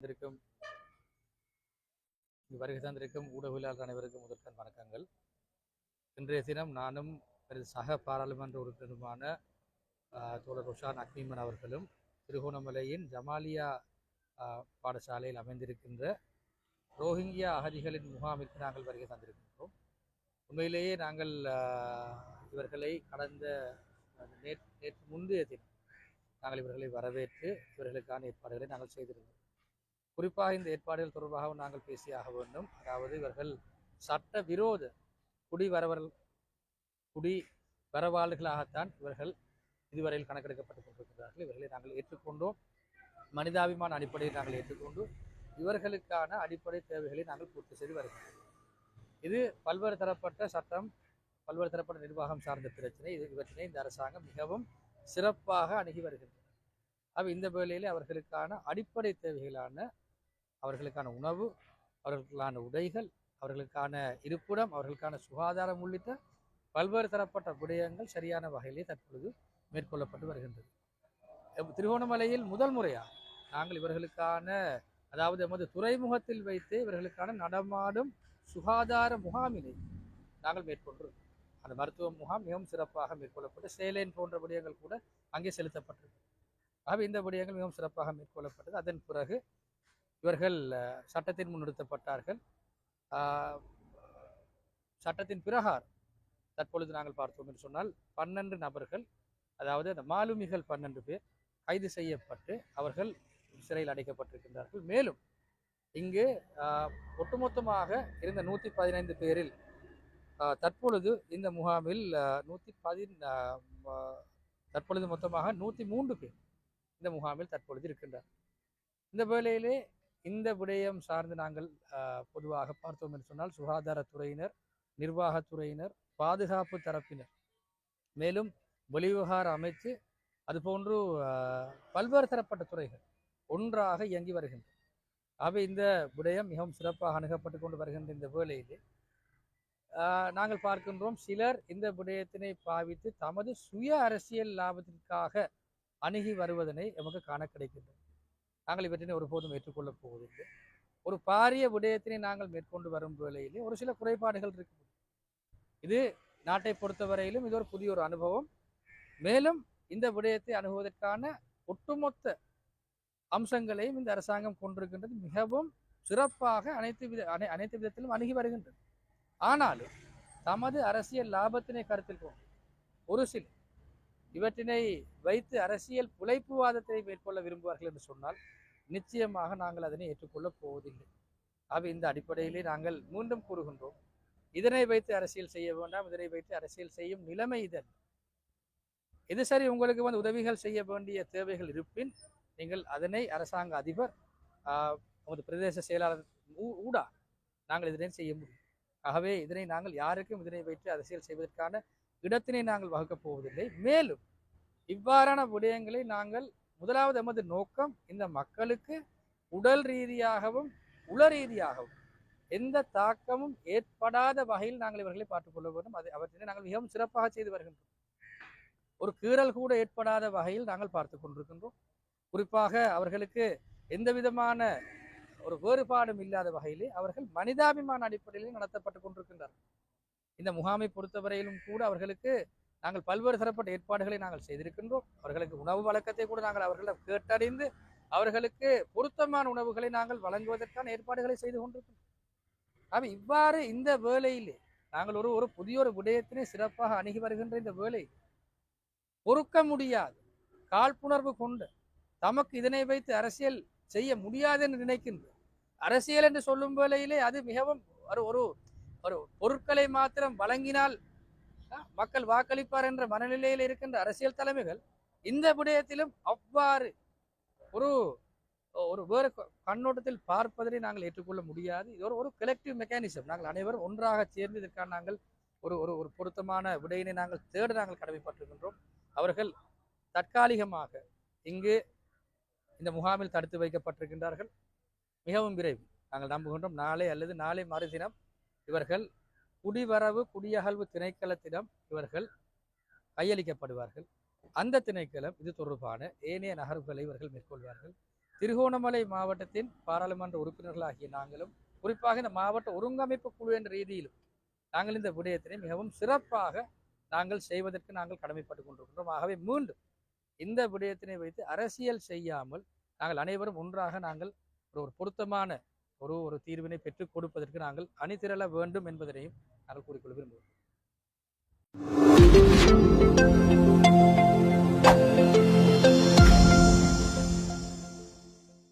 வந்திருக்கும். வருகை தந்திருக்கும் ஊடகவியலாளர் அனைவருக்கும் முதற்கண் வணக்கங்கள். இன்றைய தினம் நானும் எனது சக பாராளுமன்ற உறுப்பினருமான தோழர் ருஷான் அக்னிமன் அவர்களும் திருகோணமலையின் ஜமாலியா பாடசாலையில் அமைந்திருக்கின்ற ரோஹிங்கியா அகதிகளின் முகாமிற்கு நாங்கள் வருகை தந்திருக்கின்றோம். உண்மையிலேயே நாங்கள் இவர்களை கடந்த நேற்று நேற்று முந்தைய தினம் நாங்கள் இவர்களை வரவேற்று இவர்களுக்கான ஏற்பாடுகளை நாங்கள் செய்திருந்தோம். குறிப்பாக இந்த ஏற்பாடுகள் தொடர்பாகவும் நாங்கள் பேசியாக வேண்டும். அதாவது இவர்கள் சட்ட விரோத குடி குடி வரவாளர்களாகத்தான் இவர்கள் இதுவரையில் கணக்கெடுக்கப்பட்டுக் கொண்டிருக்கிறார்கள். இவர்களை நாங்கள் ஏற்றுக்கொண்டோம். மனிதாபிமான அடிப்படையில் நாங்கள் ஏற்றுக்கொண்டு இவர்களுக்கான அடிப்படை தேவைகளை நாங்கள் பூர்த்தி செய்து வருகிறோம். இது பல்வேறு தரப்பட்ட சட்டம் பல்வேறு தரப்பட்ட நிர்வாகம் சார்ந்த பிரச்சனை. இது இவற்றினை இந்த அரசாங்கம் மிகவும் சிறப்பாக அணுகி வருகின்றது அப்போ இந்த வேலையில் அவர்களுக்கான அடிப்படை தேவைகளான அவர்களுக்கான உணவு அவர்களுக்கான உடைகள் அவர்களுக்கான இருப்பிடம் அவர்களுக்கான சுகாதாரம் உள்ளிட்ட பல்வேறு தரப்பட்ட விடயங்கள் சரியான வகையிலே தற்பொழுது மேற்கொள்ளப்பட்டு வருகின்றது. திருகோணமலையில் முதல் முறையாக நாங்கள் இவர்களுக்கான அதாவது எமது துறைமுகத்தில் வைத்து இவர்களுக்கான நடமாடும் சுகாதார முகாமினை நாங்கள் மேற்கொண்டிருக்கோம். அந்த மருத்துவ முகாம் மிகவும் சிறப்பாக மேற்கொள்ளப்பட்டு சேலேன் போன்ற விடயங்கள் கூட அங்கே செலுத்தப்பட்டிருக்கு ஆகவே இந்த விடயங்கள் மிகவும் சிறப்பாக மேற்கொள்ளப்பட்டது. அதன் பிறகு இவர்கள் சட்டத்தின் முன்னிறுத்தப்பட்டார்கள் சட்டத்தின் பிரகாரம் தற்பொழுது நாங்கள் பார்த்தோம் என்று சொன்னால் பன்னெண்டு நபர்கள் அதாவது அந்த மாலுமிகள் பன்னெண்டு பேர் கைது செய்யப்பட்டு அவர்கள் சிறையில் அடைக்கப்பட்டிருக்கின்றார்கள். மேலும் இங்கு ஒட்டுமொத்தமாக இருந்த நூற்றி பதினைந்து பேரில் தற்பொழுது இந்த முகாமில் நூற்றி பதின் தற்பொழுது மொத்தமாக நூற்றி மூன்று பேர் இந்த முகாமில் தற்பொழுது இருக்கின்றார். இந்த வேளையிலே இந்த விடயம் சார்ந்து நாங்கள் பொதுவாக பார்த்தோம் என்று சொன்னால் சுகாதாரத்துறையினர் நிர்வாகத்துறையினர் பாதுகாப்பு தரப்பினர். மேலும் வெளிவிவகார அமைச்சு அதுபோன்று பல்வேறு தரப்பட்ட துறைகள் ஒன்றாக இயங்கி வருகின்றன. ஆகவே இந்த விடயம் மிகவும் சிறப்பாக அணுகப்பட்டு கொண்டு வருகின்ற இந்த வேளையிலே நாங்கள் பார்க்கின்றோம் சிலர் இந்த விடயத்தினை பாவித்து தமது சுய அரசியல் லாபத்திற்காக அணுகி வருவதனை எமக்கு காண கிடைக்கின்றது. நாங்கள் இவற்றினை ஒருபோதும் ஏற்றுக்கொள்ளப் போவதில்லை. ஒரு பாரிய விடயத்தினை நாங்கள் மேற்கொண்டு வரும் வேளையிலே ஒரு சில குறைபாடுகள் இருக்கு இது நாட்டை பொறுத்தவரையிலும் இது ஒரு புதிய ஒரு அனுபவம். மேலும் இந்த விடயத்தை அணுகுவதற்கான ஒட்டுமொத்த அம்சங்களையும் இந்த அரசாங்கம் கொண்டிருக்கின்றது. மிகவும் சிறப்பாக அனைத்து வித அனை அனைத்து விதத்திலும் அணுகி வருகின்றது. ஆனாலும் தமது அரசியல் லாபத்தினை கருத்தில் கொண்டு ஒரு சில இவற்றினை வைத்து அரசியல் புலைப்புவாதத்தை மேற்கொள்ள விரும்புவார்கள் என்று சொன்னால் நிச்சயமாக நாங்கள் அதனை ஏற்றுக்கொள்ளப் போவதில்லை. ஆக இந்த அடிப்படையிலே நாங்கள் மீண்டும் கூறுகின்றோம் இதனை வைத்து அரசியல் செய்ய வேண்டாம் இதனை வைத்து அரசியல் செய்யும் நிலைமை இதன். இது சரி உங்களுக்கு வந்து உதவிகள் செய்ய வேண்டிய தேவைகள் இருப்பின் நீங்கள் அதனை அரசாங்க அதிபர் ஆஹ், நமது பிரதேச செயலாளர் ஊடா நாங்கள் இதனை செய்ய முடியும். ஆகவே இதனை நாங்கள் யாருக்கும் இதனை வைத்து அரசியல் செய்வதற்கான இடத்தினை நாங்கள் வகுக்கப் போவதில்லை. மேலும் இவ்வாறான விடயங்களை நாங்கள் முதலாவது எமது நோக்கம் இந்த மக்களுக்கு உடல் ரீதியாகவும் உள ரீதியாகவும் எந்த தாக்கமும் ஏற்படாத வகையில் நாங்கள் இவர்களை பார்த்துக்கொள்ள வேண்டும். அதை அவற்றினை நாங்கள் மிகவும் சிறப்பாக செய்து வருகின்றோம். ஒரு கீறல் கூட ஏற்படாத வகையில் நாங்கள் பார்த்து கொண்டிருக்கின்றோம். குறிப்பாக அவர்களுக்கு எந்த விதமான ஒரு வேறுபாடும் இல்லாத வகையிலே அவர்கள் மனிதாபிமான அடிப்படையில் நடத்தப்பட்டு கொண்டிருக்கின்றார்கள். இந்த முகாமை பொறுத்தவரையிலும் கூட அவர்களுக்கு நாங்கள் பல்வேறு தரப்பட்ட ஏற்பாடுகளை நாங்கள் செய்திருக்கின்றோம். அவர்களுக்கு உணவு வழக்கத்தை கூட நாங்கள் அவர்களிடம் கேட்டறிந்து அவர்களுக்கு பொருத்தமான உணவுகளை நாங்கள் வழங்குவதற்கான ஏற்பாடுகளை செய்து கொண்டிருக்கின்றோம். ஆக இவ்வாறு இந்த வேலையிலே நாங்கள் ஒரு ஒரு புதிய ஒரு விடயத்தினை சிறப்பாக அணுகி வருகின்ற இந்த வேலை பொறுக்க முடியாது காழ்ப்புணர்வு கொண்டு தமக்கு இதனை வைத்து அரசியல் செய்ய முடியாது என்று நினைக்கின்ற அரசியல் என்று சொல்லும் வேளையிலே அது மிகவும் ஒரு ஒரு ஒரு பொருட்களை மாத்திரம் வழங்கினால் மக்கள் வாக்களிப்பார் என்ற மனநிலையில் இருக்கின்ற அரசியல் தலைமைகள் இந்த விடயத்திலும் அவ்வாறு ஒரு ஒரு வேறு கண்ணோட்டத்தில் பார்ப்பதனை நாங்கள் ஏற்றுக்கொள்ள முடியாது. இது ஒரு ஒரு கலெக்டிவ் மெக்கானிசம் நாங்கள் அனைவரும் ஒன்றாக சேர்ந்து இதற்கான நாங்கள் ஒரு ஒரு ஒரு பொருத்தமான விடையினை நாங்கள் தேட நாங்கள் கடமைப்பட்டிருக்கின்றோம். அவர்கள் தற்காலிகமாக இங்கு இந்த முகாமில் தடுத்து வைக்கப்பட்டிருக்கின்றார்கள். மிகவும் விரைவில் நாங்கள் நம்புகின்றோம். நாளை அல்லது நாளை மறுதினம் இவர்கள் குடிவரவு குடியகழ்வு திணைக்களத்திடம் இவர்கள் கையளிக்கப்படுவார்கள். அந்த திணைக்களம் இது தொடர்பான ஏனைய நகர்வுகளை இவர்கள் மேற்கொள்வார்கள். திருகோணமலை மாவட்டத்தின் பாராளுமன்ற உறுப்பினர்களாகிய நாங்களும் குறிப்பாக இந்த மாவட்ட ஒருங்கமைப்பு குழு என்ற ரீதியிலும் நாங்கள் இந்த விடயத்தினை மிகவும் சிறப்பாக நாங்கள் செய்வதற்கு நாங்கள் கடமைப்பட்டு கொண்டிருக்கின்றோம். ஆகவே மீண்டும் இந்த விடயத்தினை வைத்து அரசியல் செய்யாமல் நாங்கள் அனைவரும் ஒன்றாக நாங்கள் ஒரு ஒரு பொருத்தமான ஒரு ஒரு தீர்வினை பெற்றுக் கொடுப்பதற்கு நாங்கள் அணிதிரள வேண்டும் என்பதனையும் நாங்கள் கூறிக்கொள்ள விரும்புகிறோம்.